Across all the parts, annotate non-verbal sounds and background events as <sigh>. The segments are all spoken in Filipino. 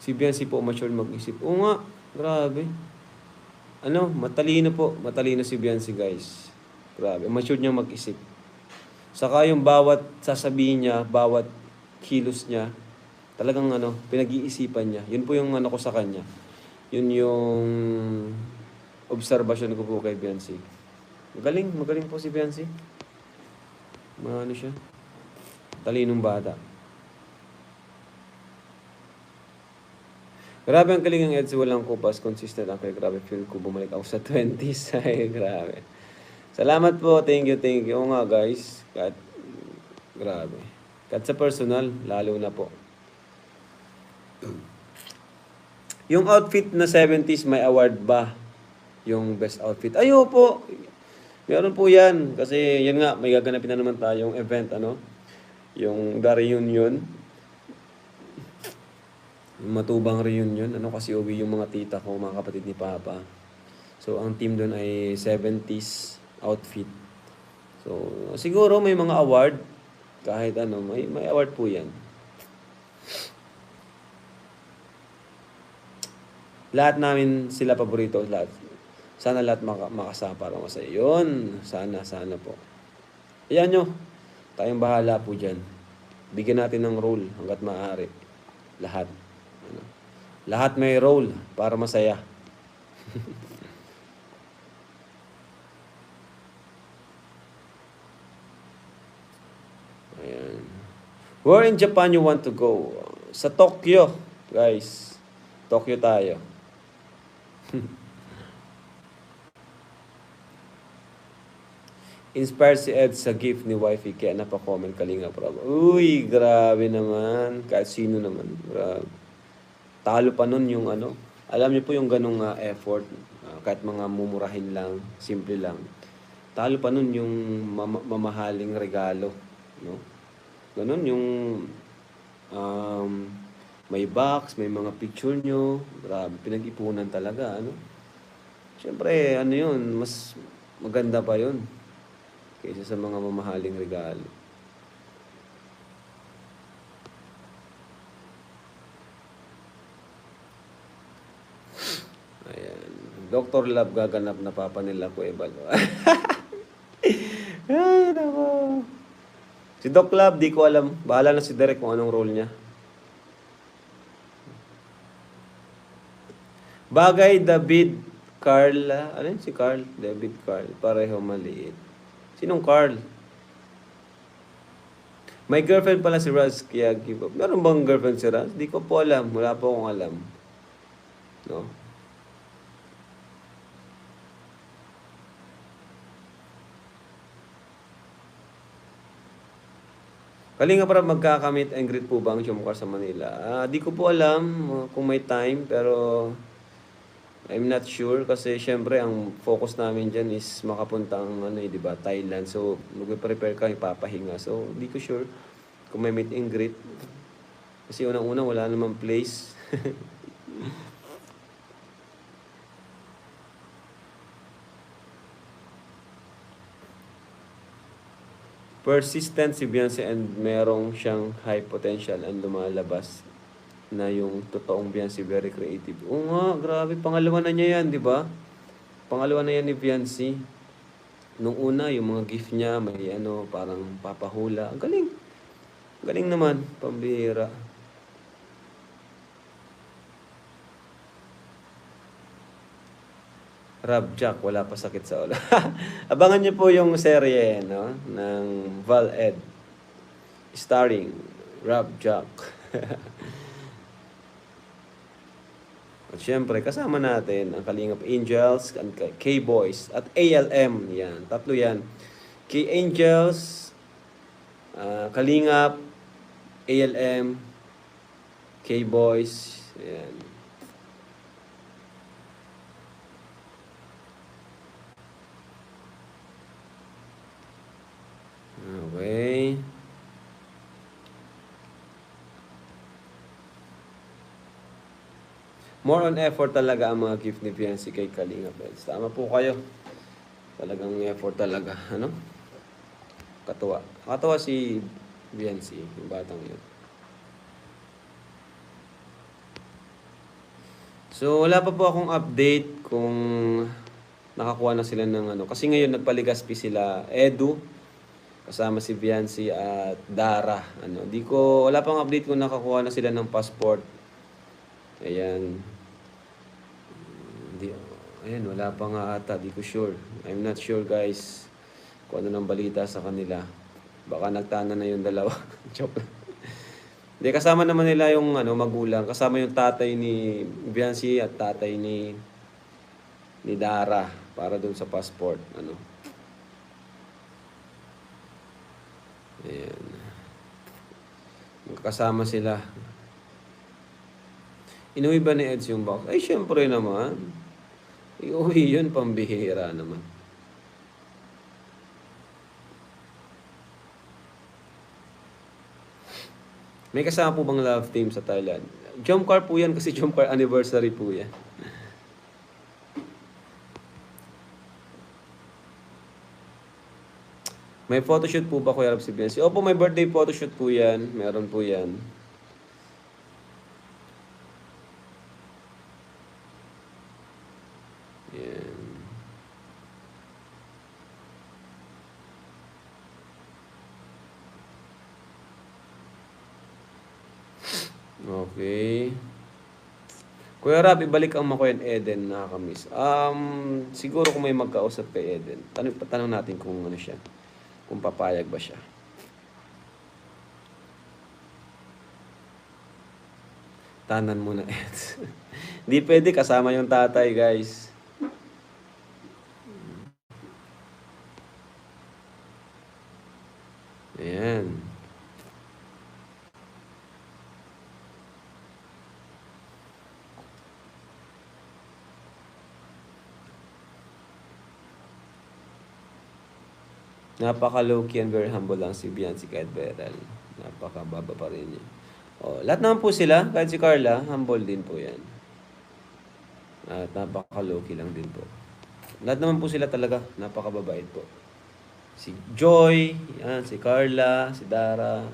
Si Biancy po mature mag-isip. Oo nga, grabe. Ano, matalino po. Matalino si Biancy, guys. Grabe, mature niya mag-isip. Saka yung bawat sasabihin niya, bawat kilos niya, talagang ano, pinag-iisipan niya. Yun po yung ano ko sa kanya. Yun yung observation ko po kay Biancy. Magaling, magaling po si Biancy. Maano siya? Talinong bata. Grabe ang galing ng Eds, walang kupas, consistent kay grabe feel ko bumalik ako sa <laughs> 20s. Ay, grabe. Salamat po, thank you, thank you. Oo nga guys, kahit, grabe. Kahit sa personal, lalo na po. Yung outfit na 70s, may award ba? Yung best outfit? Ayo po. Meron po yan. Kasi yun nga, may gaganapin na naman tayong event, ano? Yung The Reunion. Matubang reunion. Ano kasi uwi yung mga tita ko, mga kapatid ni Papa. So, ang team doon ay 70s outfit. So, siguro may mga award. Kahit ano, may, may award po yan. Lahat namin sila paborito. Lahat. Sana lahat maka, makasama para masaya. Yun. Sana, sana po. Ayan nyo. Tayong bahala po dyan. Bigyan natin ng role hanggat maaari. Lahat. Lahat may role para masaya. <laughs> Ayan. Where in Japan you want to go? Sa Tokyo, guys. Tokyo tayo. <laughs> Inspired si Ed sa gift ni wifey kaya napakomment kalinga prab. Uy, grabe naman. Kahit sino naman. Grabe. Talo pa nun yung ano. Alam niyo po yung ganong ah, effort. ah, kahit mga mumurahin lang, simple lang. Talo pa nun yung mama- mamahaling regalo. No? Ganon yung um, may box, may mga picture nyo. Grabe, pinag-ipunan talaga. Ano? Siyempre, ano yun, mas maganda pa yun kaysa sa mga mamahaling regalo. Ayan. Dr. Love gaganap na papa nila ko Ebalo. <laughs> Ay, nako. Si Doc Love, di ko alam. Bahala na si Derek kung anong role niya. Bagay David Carl, ano si Carl? David Carl, pareho maliit. Sinong Carl? May girlfriend pala si Raz, kaya give up. Meron bang girlfriend si Raz? Di ko po alam. Wala po akong alam. No? Kalinga para magkakamit and greet po ba ang Chumukar sa Manila? Ah, di ko po alam uh, kung may time pero I'm not sure kasi syempre ang focus namin diyan is makapunta ang ano eh, di ba, Thailand. So magpe-prepare kami papahinga. So di ko sure kung may meet and greet. Kasi unang-una wala namang place. <laughs> Persistent si Beyonce and merong siyang high potential and lumalabas na yung totoong Beyonce very creative. Oo nga, grabe. Pangalawa na niya yan, di ba? Pangalawa na yan ni Beyonce. Nung una, yung mga gift niya, may ano, parang papahula. Ang galing. Ang Galing naman, pambihira. Rob Jack, wala pa sakit sa ulo. <laughs> Abangan niyo po yung serye no, ng Val Ed. Starring Rob Jack. <laughs> At syempre, kasama natin ang Kalingap Angels, K-Boys, at ALM. Yan, tatlo yan. K-Angels, ah, Kalingap, ALM, K-Boys. Yan. Okay. More on effort talaga ang mga gift ni Fiancé kay Kalinga Bells. Tama po kayo. Talagang effort talaga. Ano? Katuwa. Katuwa si Fiancé, yung batang yun. So, wala pa po akong update kung nakakuha na sila ng ano. Kasi ngayon, nagpaligaspi sila. Edu, kasama si Biancy at Dara. Ano, di ko, wala pang update kung nakakuha na sila ng passport. Ayan. Hindi, ayan, wala pa nga ata. Di ko sure. I'm not sure, guys, kung ano ng balita sa kanila. Baka nagtana na yung dalawa. <laughs> Joke. Hindi, kasama naman nila yung ano, magulang. Kasama yung tatay ni Biancy at tatay ni ni Dara para dun sa passport. Ano. Ayan. Magkasama sila. Inuwi ba ni Eds yung box? Ay, syempre naman. Iuwi yun, pambihira naman. May kasama po bang love team sa Thailand? Jomcar po yan kasi Jomcar anniversary po yan. May photoshoot po ba Kuya Rob si Biancy? Opo, may birthday photoshoot po yan. Meron po yan. Yan. Okay. Kuya Rab, ibalik ang Makoyan Eden, nakakamiss. Um, siguro kung may magkausap kay Eden, tanong, tanong natin kung ano siya, kung papayag ba siya. Tanan muna, Ed. <laughs> Hindi pwede kasama yung tatay, guys. Ayan. Napaka low-key and very humble lang si Biancy kahit viral. Napaka baba pa rin niya. Oh, lahat naman po sila, kahit si Carla, humble din po yan. At napaka low-key lang din po. Lahat naman po sila talaga, napakababait po. Si Joy, yan, si Carla, si Dara,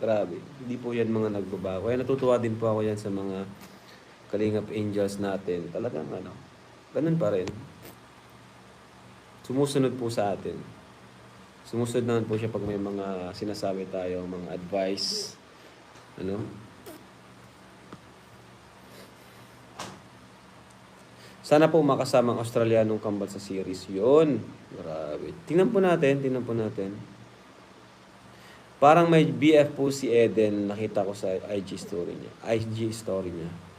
grabe. Hindi po yan mga nagbabago. Kaya natutuwa din po ako yan sa mga Kalingap Angels natin. Talagang ano, ganun pa rin. Sumusunod po sa atin. Sumusunod naman po siya pag may mga sinasabi tayo, mga advice. Ano? Sana po makasama ang Australianong kambal sa series. Yun. Grabe. Tingnan po natin, tingnan po natin. Parang may BF po si Eden, nakita ko sa IG story niya. IG story niya.